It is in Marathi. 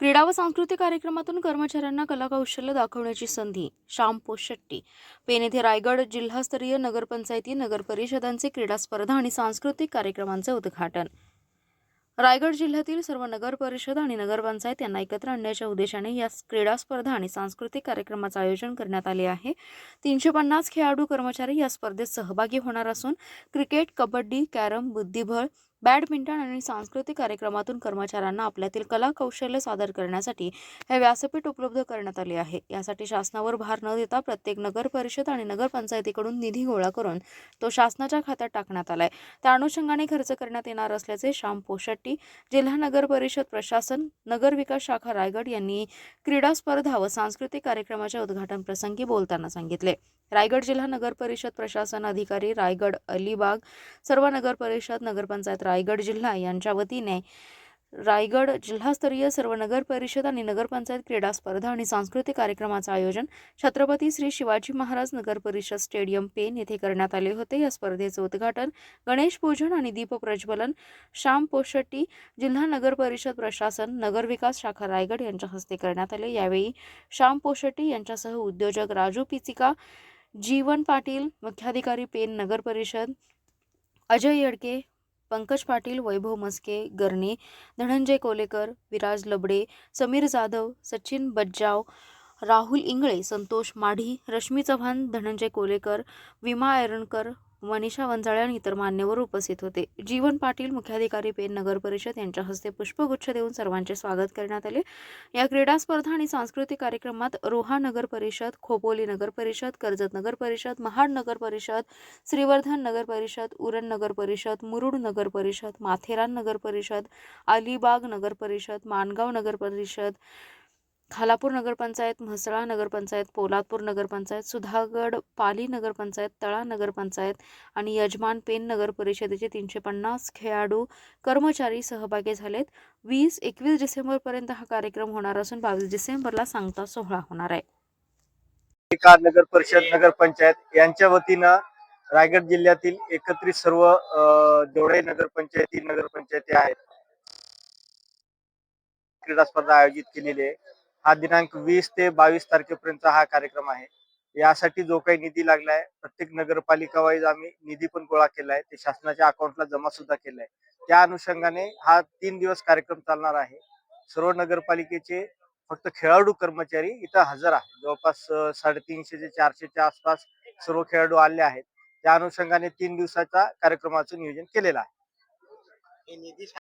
क्रीडा व सांस्कृतिक कार्यक्रमातून कर्मचाऱ्यांना कलाकौशल्य दाखवण्याची संधी. श्याम शेट्टी. पेन येथे रायगड जिल्हास्तरीय नगरपंचायती नगरपरिषदांचे क्रीडा स्पर्धा आणि सांस्कृतिक कार्यक्रमांचे उद्घाटन. रायगड जिल्ह्यातील सर्व नगर परिषद आणि नगरपंचायत यांना एकत्र आणण्याच्या उद्देशाने या क्रीडा स्पर्धा आणि सांस्कृतिक कार्यक्रमाचं आयोजन करण्यात आले आहे. तीनशे पन्नास खेळाडू कर्मचारी या स्पर्धेत सहभागी होणार असून क्रिकेट कबड्डी कॅरम बुद्धिबळ बॅडमिंटन आणि सांस्कृतिक कार्यक्रमातून कर्मचाऱ्यांना आपल्यातील कला कौशल्य सादर करण्यासाठी हे व्यासपीठ उपलब्ध करण्यात आले आहे. यासाठी शासनावर भार न देता प्रत्येक नगर परिषद आणि नगरपंचायतीकडून निधी गोळा करून तो शासनाच्या खात्यात टाकण्यात आलाय. त्या अनुषंगाने खर्च करण्यात येणार असल्याचे श्याम पोशेट्टी जिल्हा नगर परिषद प्रशासन नगर विकास शाखा रायगड यांनी क्रीडा स्पर्धा व सांस्कृतिक कार्यक्रमाच्या उद्घाटन प्रसंगी बोलताना सांगितले. रायगड जिल्हा नगर परिषद प्रशासन अधिकारी रायगड अलिबाग सर्व नगर परिषद नगरपंचायत रायगड जिल्हा यांच्या वतीने रायगड जिल्हास्तरीय सर्व नगर परिषद आणि नगरपंचायत क्रीडा स्पर्धा आणि सांस्कृतिक कार्यक्रमाचं आयोजन छत्रपती श्री शिवाजी महाराज नगर परिषद स्टेडियम पेन येथे करण्यात आले होते. या स्पर्धेचं उद्घाटन गणेश पूजन आणि दीपप्रज्वलन श्याम पोशेट्टी जिल्हा नगर परिषद प्रशासन नगर विकास शाखा रायगड यांच्या हस्ते करण्यात आले. यावेळी श्याम पोशेट्टी यांच्यासह उद्योजक राजू पिचिका जीवन पाटील मुख्याधिकारी पेन नगर परिषद अजय येडके पंकज पाटील वैभव मस्के गरणे धनंजय कोलेकर विराज लबडे समीर जाधव सचिन बज्जाव राहुल इंगळे संतोष माढी रश्मी चव्हाण धनंजय कोलेकर विमा ऐरणकर मनीषा वंजाळे आणि इतर मान्यवर उपस्थित होते जीवन पाटील मुख्याधिकारी पेन नगर परिषद यांच्या हस्ते पुष्पगुच्छ देऊन सर्वांचे स्वागत करण्यात आले या क्रीडा स्पर्धा आणि सांस्कृतिक कार्यक्रमात रोहा नगर परिषद खोपोली नगर परिषद कर्जत नगर परिषद महाड नगर परिषद श्रीवर्धन नगर परिषद उरण नगर परिषद मुरुड नगर परिषद माथेरान नगर परिषद अलिबाग नगर परिषद माणगाव नगर परिषद खालापूर नगरपंचायत म्हसळा नगरपंचायत पोलादपूर नगरपंचायत सुधागड पाली नगरपंचायत तळा नगरपंचायत आणि यजमान पेन नगर परिषदेचे तीनशे पन्नास खेळाडू कर्मचारी सहभागी झालेत. वीस एकवीस डिसेंबरपर्यंत हा कार्यक्रम होणार असून बावीस डिसेंबरला सांगता सोहळा होणार आहे. नगर परिषद नगरपंचायत यांच्या वतीनं रायगड जिल्ह्यातील एकत्रित सर्व जेवढे नगरपंचायती नगरपंचायती आहेत क्रीडा स्पर्धा आयोजित केलेली आहे. हा दिनांक वीस ते बावीस तारखेपर्यंत हा कार्यक्रम आहे. यासाठी जो काही निधी लागलाय प्रत्येक नगरपालिका वाईज आम्ही निधी पण गोळा केलाय ते शासनाच्या अकाउंटला जमा सुद्धा केलाय. त्या अनुषंगाने हा तीन दिवस कार्यक्रम चालणार आहे. सर्व नगरपालिकेचे फक्त खेळाडू कर्मचारी इथं हजर आहे जवळपास साडेतीनशे ते चारशेच्या आसपास सर्व खेळाडू आले आहेत. त्या अनुषंगाने तीन दिवसाच्या कार्यक्रमाचं नियोजन केलेलं आहे.